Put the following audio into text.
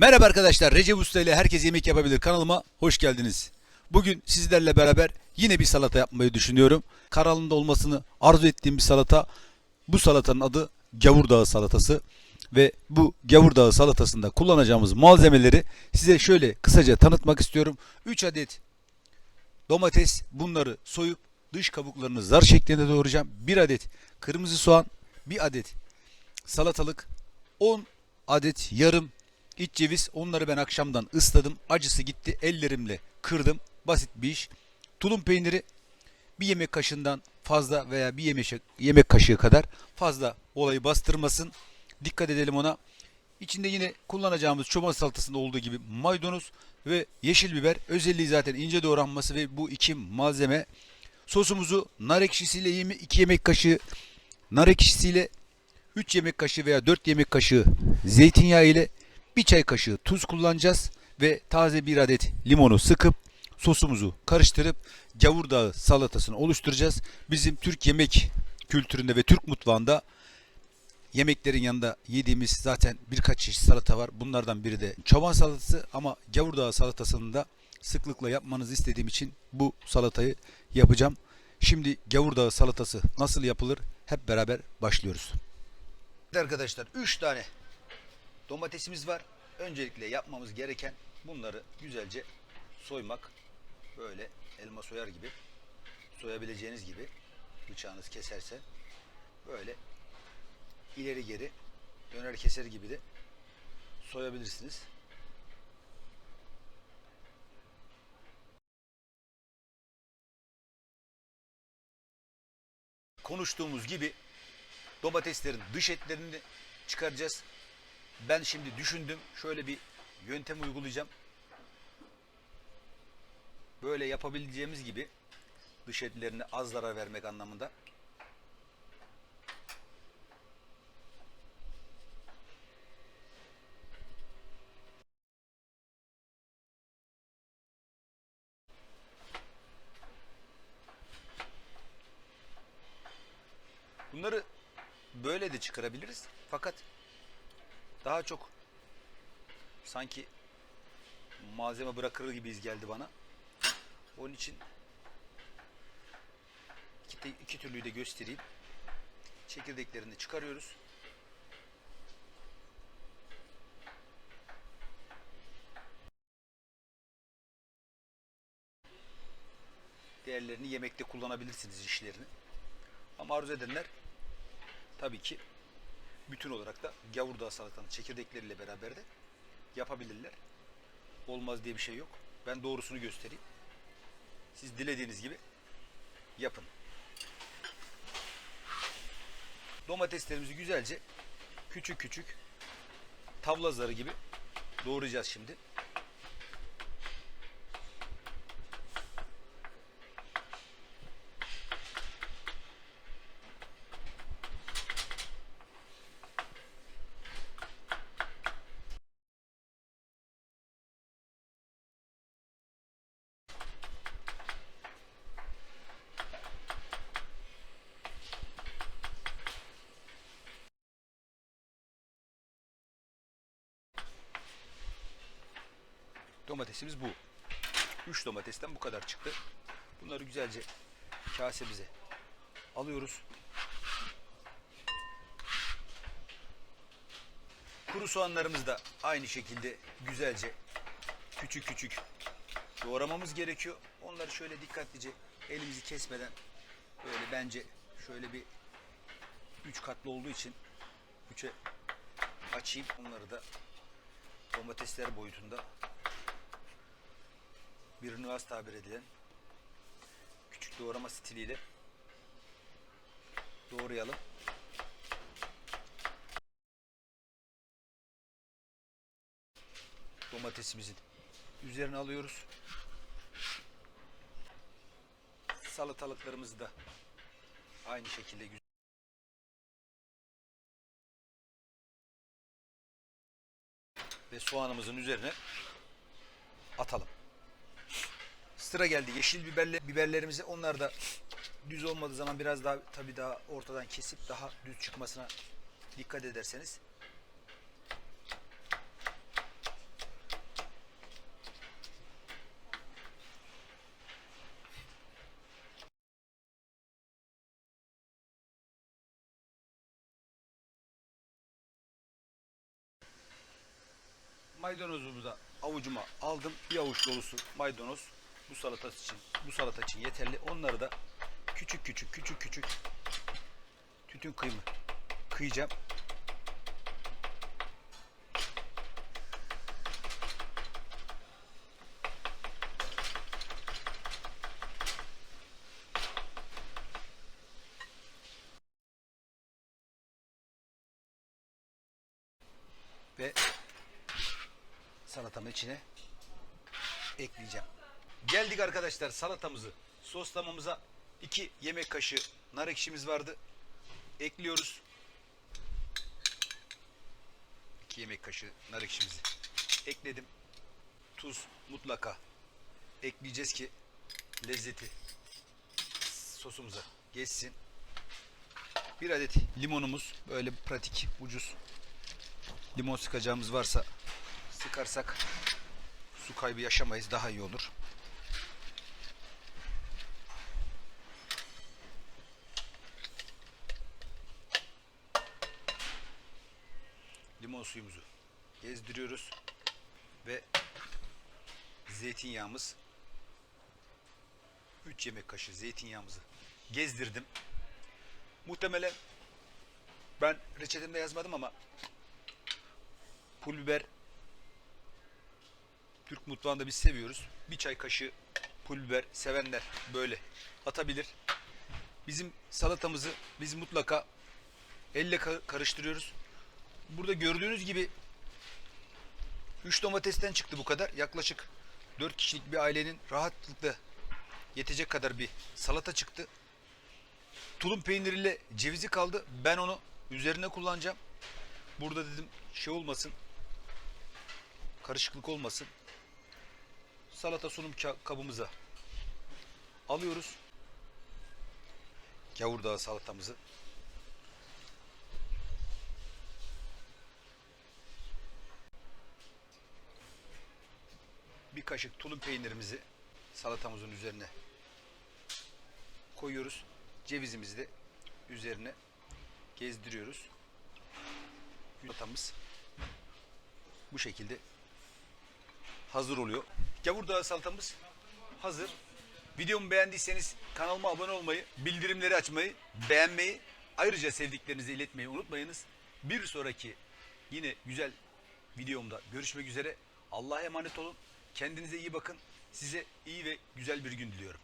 Merhaba arkadaşlar, Recep Usta ile Herkes Yemek Yapabilir kanalıma hoş geldiniz. Bugün sizlerle beraber yine bir salata yapmayı düşünüyorum. Karalında olmasını arzu ettiğim bir salata. Bu salatanın adı Gavurdağ salatası. Ve bu Gavurdağ salatasında kullanacağımız malzemeleri size şöyle kısaca tanıtmak istiyorum. 3 adet domates bunları soyup dış kabuklarını zar şeklinde doğrayacağım. 1 adet kırmızı soğan, 1 adet salatalık, 10 adet yarım iç ceviz. Onları ben akşamdan ısladım. Acısı gitti. Ellerimle kırdım. Basit bir iş. Tulum peyniri bir yemek kaşığından fazla veya bir yemek, yemek kaşığı kadar fazla olayı bastırmasın. Dikkat edelim ona. İçinde yine kullanacağımız çoban salatasında olduğu gibi maydanoz ve yeşil biber. Özelliği zaten ince doğranması ve bu iki malzeme. Sosumuzu nar ekşisiyle 2 yemek kaşığı nar ekşisiyle 3 yemek kaşığı veya 4 yemek kaşığı zeytinyağı ile 1 çay kaşığı tuz kullanacağız ve taze bir adet limonu sıkıp sosumuzu karıştırıp gavurdağ salatasını oluşturacağız. Bizim Türk yemek kültüründe ve Türk mutfağında yemeklerin yanında yediğimiz zaten birkaç çeşit salata var. Bunlardan biri de çoban salatası ama gavurdağ salatasını da sıklıkla yapmanızı istediğim için bu salatayı yapacağım. Şimdi gavurdağ salatası nasıl yapılır hep beraber başlıyoruz. Arkadaşlar 3 tane domatesimiz var. Öncelikle yapmamız gereken bunları güzelce soymak. Böyle elma soyar gibi soyabileceğiniz gibi bıçağınız keserse böyle ileri geri döner keser gibi de soyabilirsiniz. Konuştuğumuz gibi domateslerin dış etlerini çıkaracağız. Ben şimdi düşündüm. Şöyle bir yöntem uygulayacağım. Böyle yapabileceğimiz gibi dış etlerine az zarar vermek anlamında. Bunları böyle de çıkarabiliriz. Fakat daha çok sanki malzeme bırakır gibiyiz geldi bana. Onun için iki, iki türlüyü de göstereyim. Çekirdeklerini çıkarıyoruz. Diğerlerini yemekte kullanabilirsiniz işlerini. Ama arzu edenler tabii ki bütün olarak da gavurdağ salatanın çekirdekleriyle beraber de yapabilirler. Olmaz diye bir şey yok. Ben doğrusunu göstereyim. Siz dilediğiniz gibi yapın. Domateslerimizi güzelce küçük küçük tavla zarı gibi doğrayacağız şimdi. Domatesimiz bu. 3 domatesten bu kadar çıktı. Bunları güzelce kasemize alıyoruz. Kuru soğanlarımız da aynı şekilde güzelce küçük küçük doğramamız gerekiyor. Onları şöyle dikkatlice elimizi kesmeden böyle bence şöyle bir 3 katlı olduğu için 3'e açayım. Onları da domatesler boyutunda bir nüans tabir edilen küçük doğrama stiliyle doğrayalım. Domatesimizin üzerine alıyoruz. Salatalıklarımızı da aynı şekilde güzel ve soğanımızın üzerine atalım sıra geldi. Yeşil biberle, biberlerimizi onlar da düz olmadığı zaman biraz daha tabii daha ortadan kesip daha düz çıkmasına dikkat ederseniz maydanozumu da avucuma aldım. Bir avuç dolusu maydanoz bu salatası için, bu salata için yeterli. Onları da küçük küçük küçük küçük tütün kıyımı kıyacağım. Ve salatamın içine ekleyeceğim. Geldik arkadaşlar salatamızı soslamamıza 2 yemek kaşığı nar ekşimiz vardı. Ekliyoruz. 2 yemek kaşığı nar ekşimizi ekledim. Tuz mutlaka ekleyeceğiz ki lezzeti sosumuza geçsin. Bir adet limonumuz böyle pratik ucuz limon sıkacağımız varsa sıkarsak su kaybı yaşamayız daha iyi olur. Limon suyumuzu gezdiriyoruz ve zeytinyağımız 3 yemek kaşığı zeytinyağımızı gezdirdim. Muhtemelen ben reçetemde yazmadım ama pul biber Türk mutfağında biz seviyoruz. Bir çay kaşığı pul biber sevenler böyle atabilir. Bizim salatamızı biz mutlaka elle ka- karıştırıyoruz. Burada gördüğünüz gibi 3 domatesten çıktı bu kadar. Yaklaşık 4 kişilik bir ailenin rahatlıkla yetecek kadar bir salata çıktı. Tulum peyniriyle cevizi kaldı. Ben onu üzerine kullanacağım. Burada dedim şey olmasın. Karışıklık olmasın. Salata sunum ka- kabımıza alıyoruz. Gavurdağı salatamızı. Kaşık tulum peynirimizi salatamızın üzerine koyuyoruz. Cevizimizi de üzerine gezdiriyoruz. Salatamız bu şekilde hazır oluyor. Gavurdağ salatamız hazır. Videomu beğendiyseniz kanalıma abone olmayı, bildirimleri açmayı, beğenmeyi, ayrıca sevdiklerinize iletmeyi unutmayınız. Bir sonraki yine güzel videomda görüşmek üzere. Allah'a emanet olun. Kendinize iyi bakın. Size iyi ve güzel bir gün diliyorum.